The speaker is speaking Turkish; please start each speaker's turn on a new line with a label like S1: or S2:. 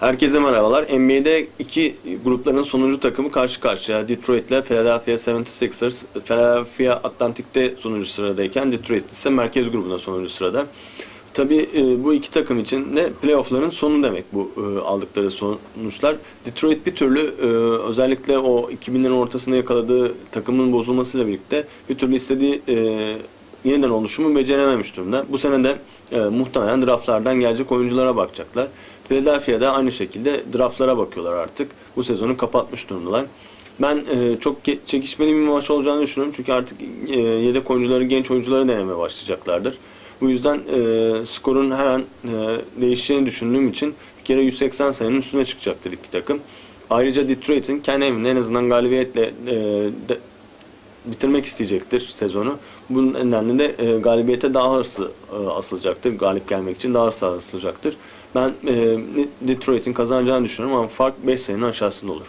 S1: Herkese merhabalar. NBA'de iki grupların sonuncu takımı karşı karşıya. Detroit ile Philadelphia 76ers. Philadelphia Atlantik'te sonuncu sıradayken Detroit ise merkez grubunda sonuncu sırada. Tabii e, bu iki takım için de playoff'ların sonu demek bu e, aldıkları sonuçlar. Detroit bir türlü e, özellikle o 2000'lerin ortasında yakaladığı takımın bozulmasıyla birlikte bir türlü istediği yeniden oluşumu becerememiş durumda. Bu sene de muhtemelen draftlardan gelecek oyunculara bakacaklar. Philadelphia'da aynı şekilde draftlara bakıyorlar artık. Bu sezonu kapatmış durumdalar. Ben e, çok çekişmeli bir maç olacağını düşünüyorum. Çünkü artık e, yedek oyuncuları, genç oyuncuları denemeye başlayacaklardır. Bu yüzden e, skorun her an e, değişeceğini düşündüğüm için bir kere 180 sayının üstüne çıkacaktır iki takım. Ayrıca Detroit'in kendi evinde en azından galibiyetle e, de, bitirmek isteyecektir sezonu. Bunun nedenle de e, galibiyete daha hırslı e, asılacaktır. Galip gelmek için daha hırslı asılacaktır. Ben e, Detroit'in kazanacağını düşünüyorum ama fark 5 sayının aşağısında olur.